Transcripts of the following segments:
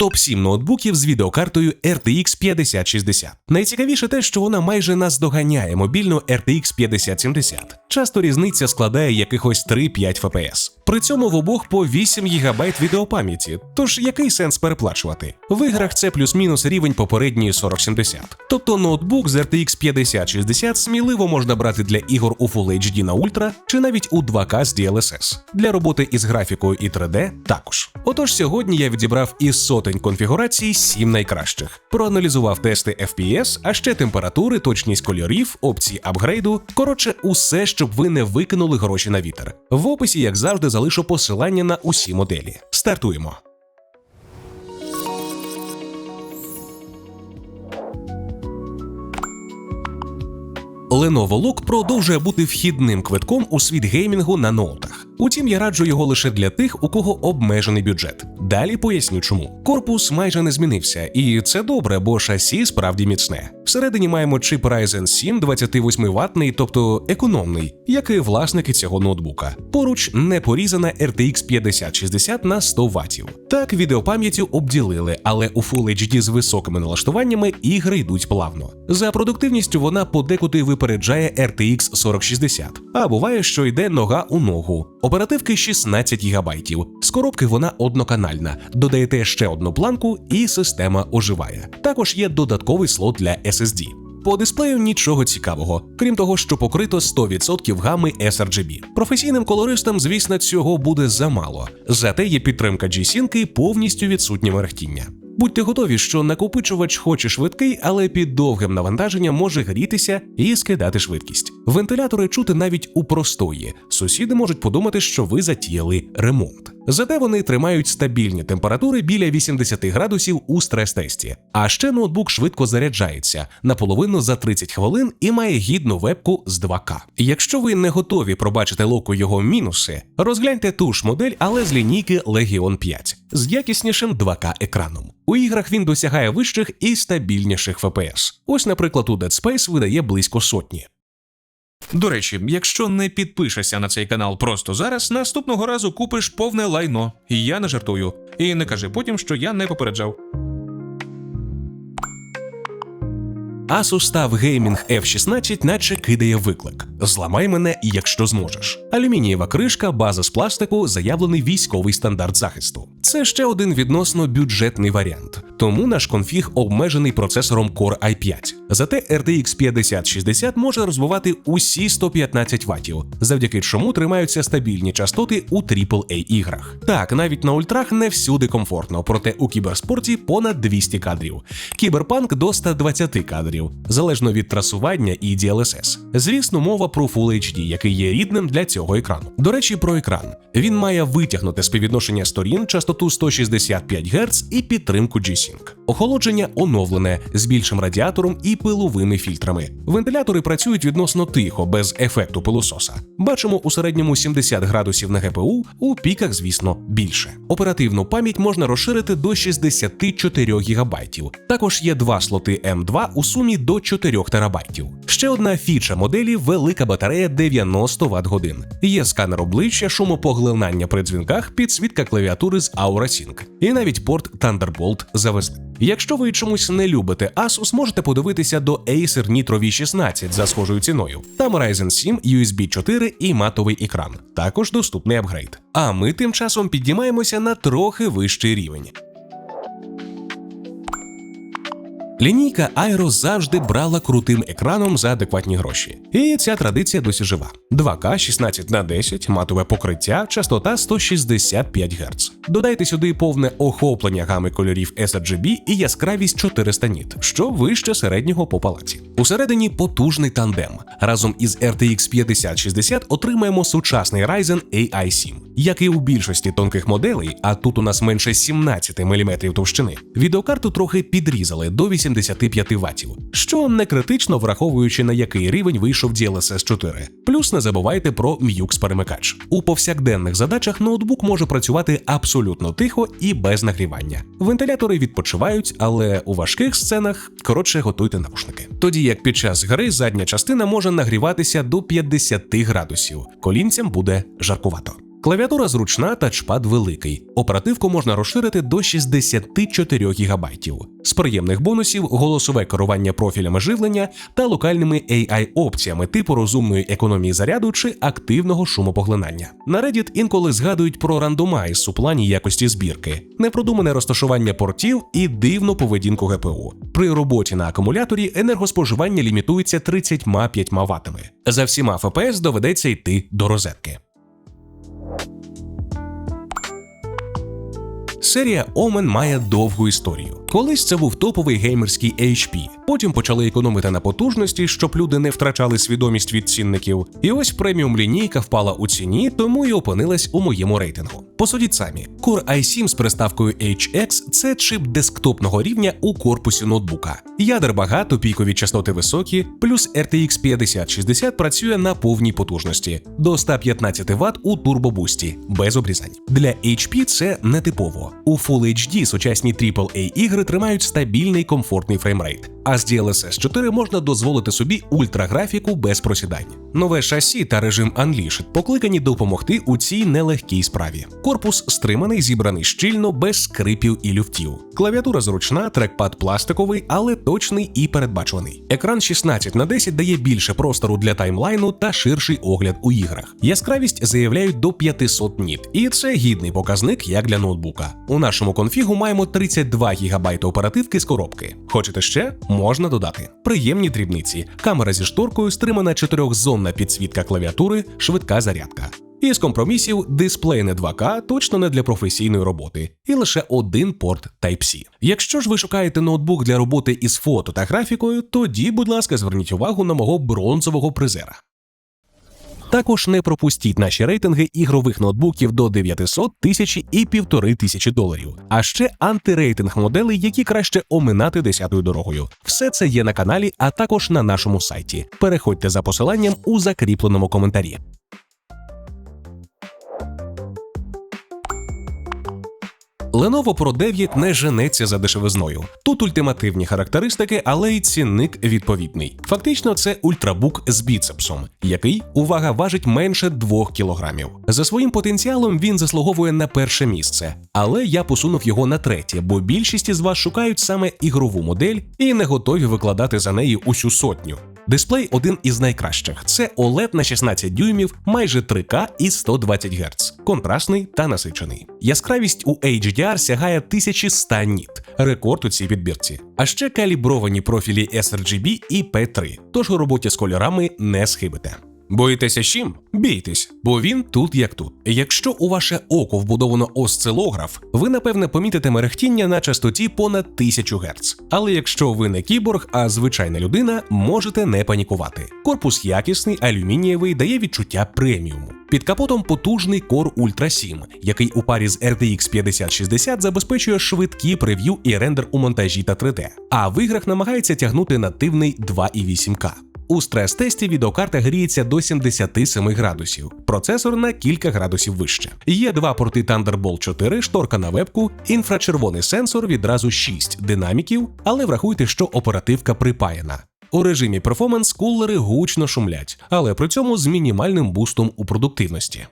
Топ 7 ноутбуків з відеокартою RTX 5060. Найцікавіше те, що вона майже наздоганяє мобільну RTX 5070. Часто різниця складає якихось 3-5 FPS. При цьому в обох по 8 ГБ відеопам'яті. Тож який сенс переплачувати? В іграх це плюс-мінус рівень попередньої 4070. Тобто ноутбук з RTX 5060 сміливо можна брати для ігор у Full HD на Ultra чи навіть у 2К з DLSS. Для роботи із графікою і 3D також. Отож, сьогодні я відібрав із сотень конфігурацій 7 найкращих. Проаналізував тести FPS, а ще температури, точність кольорів, опції апгрейду. Коротше, усе, щоб ви не викинули гроші на вітер. В описі, як завжди, залишу посилання на усі моделі. Стартуємо. Lenovo Look продовжує бути вхідним квитком у світ геймінгу на ноутах. Утім, я раджу його лише для тих, у кого обмежений бюджет. Далі поясню, чому корпус майже не змінився, і це добре, бо шасі справді міцне. Всередині маємо чип Ryzen 7 28 ватний, тобто економний, як і власники цього ноутбука. Поруч не порізана RTX 5060 на 100 Вт. Так, відеопам'яттю обділили, але у Full HD з високими налаштуваннями ігри йдуть плавно. За продуктивністю вона подекуди випереджає RTX 4060, а буває, що йде нога у ногу. Оперативки 16 ГБ. З коробки вона одноканальна. Додаєте ще одну планку, і система оживає. Також є додатковий слот для SSD. По дисплею нічого цікавого, крім того, що покрито 100% гами sRGB. Професійним колористам, звісно, цього буде замало. Зате є підтримка G-Sync і повністю відсутнє мерехтіння. Будьте готові, що накопичувач хоч і швидкий, але під довгим навантаженням може грітися і скидати швидкість. Вентилятори чути навіть у простої. Сусіди можуть подумати, що ви затіяли ремонт. Зате вони тримають стабільні температури біля 80 градусів у стрес-тесті. А ще ноутбук швидко заряджається наполовину за 30 хвилин і має гідну вебку з 2К. Якщо ви не готові пробачити локу його мінуси, розгляньте ту ж модель, але з лінійки Legion 5 з якіснішим 2К екраном. У іграх він досягає вищих і стабільніших FPS. Ось, наприклад, у Dead Space видає близько сотні. До речі, якщо не підпишешся на цей канал просто зараз, наступного разу купиш повне лайно. Я не жартую. І не кажи потім, що я не попереджав. Asus TUF Gaming F16 наче кидає виклик. Зламай мене, якщо зможеш. Алюмінієва кришка, база з пластику, заявлений військовий стандарт захисту. Це ще один відносно бюджетний варіант, тому наш конфіг обмежений процесором Core i5. Зате RTX 5060 може розвивати усі 115 Вт, завдяки чому тримаються стабільні частоти у AAA іграх. Так, навіть на ультрах не всюди комфортно, проте у кіберспорті понад 200 кадрів, кіберпанк до 120 кадрів, залежно від трасування і DLSS. Звісно, мова про Full HD, який є рідним для цього екрану. До речі, про екран. Він має витягнути співвідношення сторін, частоту 165 Гц і підтримку G-Sync. Охолодження оновлене з більшим радіатором і пиловими фільтрами. Вентилятори працюють відносно тихо, без ефекту пилососа. Бачимо у середньому 70 градусів на ГПУ, у піках, звісно, більше. Оперативну пам'ять можна розширити до 64 ГБ. Також є два слоти М2 у сумі до 4 ТБ. Ще одна фіча моделі велика батарея 90 Вт годин. Є сканер обличчя, шумопоглинання при дзвінках, підсвітка клавіатури з Aura Sync. І навіть порт Thunderbolt завезли. Якщо ви чомусь не любите Asus, можете подивитися до Acer Nitro V16 за схожою ціною. Там Ryzen 7, USB 4 і матовий екран. Також доступний апгрейд. А ми тим часом піднімаємося на трохи вищий рівень. Лінійка Aero завжди брала крутим екраном за адекватні гроші. І ця традиція досі жива. 2К 16 на 10, матове покриття, частота 165 Гц. Додайте сюди повне охоплення гами кольорів sRGB і яскравість 400 ніт, що вище середнього по палаці. Усередині потужний тандем. Разом із RTX 5060 отримаємо сучасний Ryzen AI 7. Як і у більшості тонких моделей, а тут у нас менше 17 мм товщини, відеокарту трохи підрізали до 85 Вт, що не критично враховуючи на який рівень вийшов DLSS 4. Плюс не забувайте про Mux перемикач. У повсякденних задачах ноутбук може працювати абсолютно тихо і без нагрівання. Вентилятори відпочивають, але у важких сценах коротше готуйте навушники. Тоді як під час гри задня частина може нагріватися до 50 градусів, колінцям буде жаркувато. Клавіатура зручна, тачпад великий. Оперативку можна розширити до 64 ГБ. З приємних бонусів голосове керування профілями живлення та локальними AI-опціями типу розумної економії заряду чи активного шумопоглинання. На Reddit інколи згадують про рандомайз у плані якості збірки, непродумане розташування портів і дивну поведінку ГПУ. При роботі на акумуляторі енергоспоживання лімітується 35 ватами. За всіма ФПС доведеться йти до розетки. Серія Омен має довгу історію. Колись це був топовий геймерський HP. Потім почали економити на потужності, щоб люди не втрачали свідомість від цінників. І ось преміум лінійка впала у ціні, тому і опинилась у моєму рейтингу. Посудіть самі, Core i7 з приставкою HX – це чип десктопного рівня у корпусі ноутбука. Ядер багато, пікові частоти високі, плюс RTX 5060 працює на повній потужності до 115 Вт у турбобусті, без обрізань. Для HP це нетипово. У Full HD сучасні AAA ігри тримають стабільний комфортний фреймрейт. А з DLSS 4 можна дозволити собі ультраграфіку без просідань. Нове шасі та режим Unleashed покликані допомогти у цій нелегкій справі. Корпус стриманий, зібраний щільно, без скрипів і люфтів. Клавіатура зручна, трекпад пластиковий, але точний і передбачуваний. Екран 16 на 10 дає більше простору для таймлайну та ширший огляд у іграх. Яскравість заявляють до 500 ніт, і це гідний показник як для ноутбука. У нашому конфігу маємо 32 ГБ оперативки з коробки. Хочете ще? Можна додати. Приємні дрібниці. Камера зі шторкою, стримана чотирьохзонна підсвітка клавіатури, швидка зарядка. Із компромісів дисплей не 2К точно не для професійної роботи, і лише один порт Type-C. Якщо ж ви шукаєте ноутбук для роботи із фото та графікою, тоді, будь ласка, зверніть увагу на мого бронзового призера. Також не пропустіть наші рейтинги ігрових ноутбуків до 900, 1000 і 1500 доларів, а ще антирейтинг моделей, які краще оминати десятою дорогою. Все це є на каналі, а також на нашому сайті. Переходьте за посиланням у закріпленому коментарі. Lenovo Pro 9 не женеться за дешевизною. Тут ультимативні характеристики, але й цінник відповідний. Фактично, це ультрабук з біцепсом, який, увага, важить менше 2 кілограмів. За своїм потенціалом він заслуговує на перше місце, але я посунув його на третє, бо більшість із вас шукають саме ігрову модель і не готові викладати за неї усю сотню. Дисплей один із найкращих. Це OLED на 16 дюймів, майже 3К і 120 Гц, контрастний та насичений. Яскравість у HDR сягає 1100 ніт, рекорд у цій підбірці. А ще калібровані профілі sRGB і P3, тож у роботі з кольорами не схибите. Боїтеся чим? Бійтесь, бо він тут як тут. Якщо у ваше око вбудовано осцилограф, ви напевне помітите мерехтіння на частоті понад 1000 Гц. Але якщо ви не кіборг, а звичайна людина, можете не панікувати. Корпус якісний, алюмінієвий, дає відчуття преміуму. Під капотом потужний Core Ultra 7, який у парі з RTX 5060 забезпечує швидкі прев'ю і рендер у монтажі та 3D, а в іграх намагається тягнути нативний 2,8К. У стрес-тесті відеокарта гріється до 77 градусів, процесор на кілька градусів вище. Є два порти Thunderbolt 4, шторка на вебку, інфрачервоний сенсор відразу 6 динаміків, але врахуйте, що оперативка припаяна. У режимі перформанс кулери гучно шумлять, але при цьому з мінімальним бустом у продуктивності.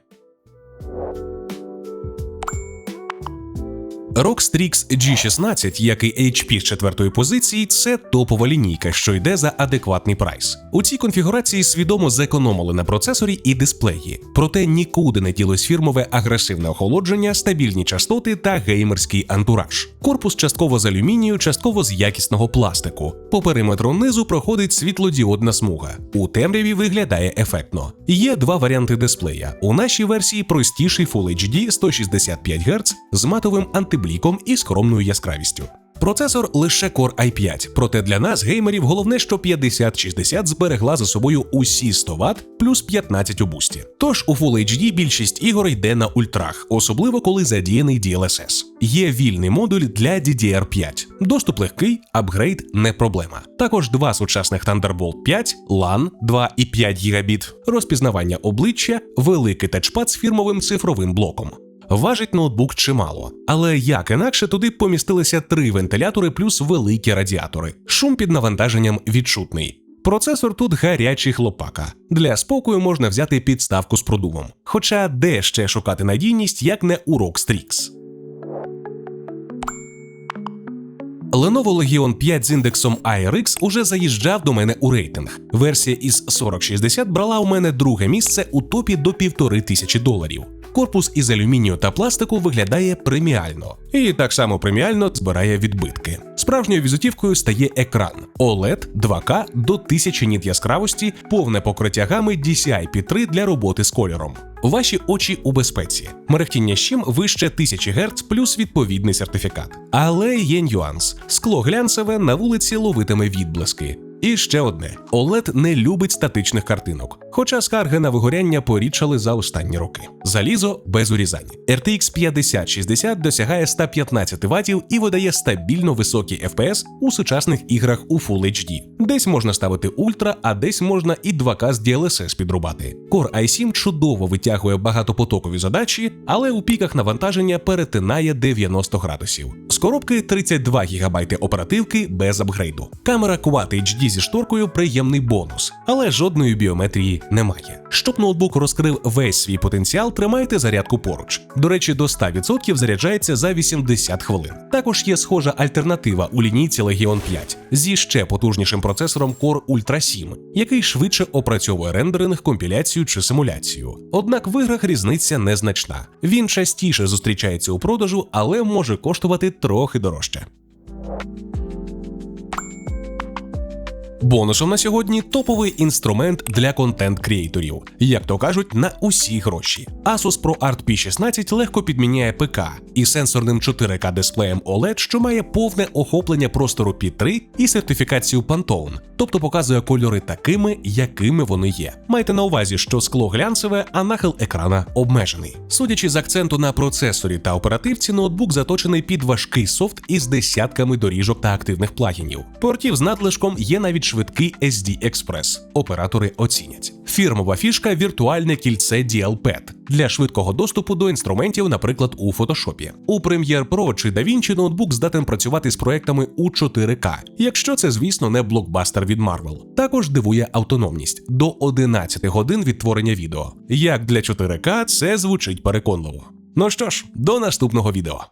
ROG Strix G16, як і HP з четвертої позиції, це топова лінійка, що йде за адекватний прайс. У цій конфігурації свідомо зекономили на процесорі і дисплеї, проте нікуди не ділось фірмове агресивне охолодження, стабільні частоти та геймерський антураж. Корпус частково з алюмінію, частково з якісного пластику. По периметру низу проходить світлодіодна смуга. У темряві виглядає ефектно. Є два варіанти дисплея. У нашій версії простіший Full HD 165 Гц з матовим антибліком і скромною яскравістю. Процесор лише Core i5, проте для нас, геймерів, головне, що 5060 зберегла за собою усі 100 Вт плюс 15 у бусті. Тож у Full HD більшість ігор йде на ультрах, особливо коли задіяний DLSS. Є вільний модуль для DDR5. Доступ легкий, апгрейд не проблема. Також два сучасних Thunderbolt 5, LAN 2,5 Гбіт, розпізнавання обличчя, великий тачпад з фірмовим цифровим блоком. Важить ноутбук чимало, але як інакше туди помістилися три вентилятори плюс великі радіатори. Шум під навантаженням відчутний. Процесор тут гарячий хлопака. Для спокою можна взяти підставку з продувом. Хоча де ще шукати надійність, як не у Strix. Lenovo Legion 5 з індексом IRX уже заїжджав до мене у рейтинг. Версія із 4060 брала у мене друге місце у топі до півтори тисячі доларів. Корпус із алюмінію та пластику виглядає преміально, і так само преміально збирає відбитки. Справжньою візитівкою стає екран OLED 2K до 1000 ніт яскравості, повне покриття гами DCI-P3 для роботи з кольором. Ваші очі у безпеці. Мерехтіння щим вище 1000 Гц плюс відповідний сертифікат. Але є нюанс: скло глянцеве на вулиці ловитиме відблиски. І ще одне: OLED не любить статичних картинок, хоча скарги на вигоряння порідшали за останні роки. Залізо без урізань. RTX 5060 досягає 115 Вт і видає стабільно високі FPS у сучасних іграх у Full HD. Десь можна ставити ультра, а десь можна і 2К з DLSS підрубати. Core i7 чудово витягує багатопотокові задачі, але у піках навантаження перетинає 90 градусів. З коробки 32 ГБ оперативки без апгрейду. Камера Quad HD зі шторкою приємний бонус, але жодної біометрії немає. Щоб ноутбук розкрив весь свій потенціал, тримайте зарядку поруч. До речі, до 100% заряджається за 80 хвилин. Також є схожа альтернатива у лінійці Legion 5 зі ще потужнішим процесором Core Ultra 7, який швидше опрацьовує рендеринг, компіляцію чи симуляцію. Однак в іграх різниця незначна. Він частіше зустрічається у продажу, але може коштувати трохи дорожче. Бонусом на сьогодні топовий інструмент для контент-кріейторів, як то кажуть, на усі гроші. Asus ProArt P16 легко підміняє ПК і сенсорним 4К дисплеєм OLED, що має повне охоплення простору P3 і сертифікацію Pantone, тобто показує кольори такими, якими вони є. Майте на увазі, що скло глянцеве, а нахил екрана обмежений. Судячи з акценту на процесорі та оперативці, ноутбук заточений під важкий софт із десятками доріжок та активних плагінів. Портів з надлишком є навіть швидкий SD Express. Оператори оцінять. Фірмова фішка віртуальне кільце DL-Pad для швидкого доступу до інструментів, наприклад, у Photoshop. У Premiere Pro чи DaVinci ноутбук здатен працювати з проектами у 4К, якщо це, звісно, не блокбастер від Marvel. Також дивує автономність до 11 годин відтворення відео. Як для 4К це звучить переконливо. Ну що ж, до наступного відео.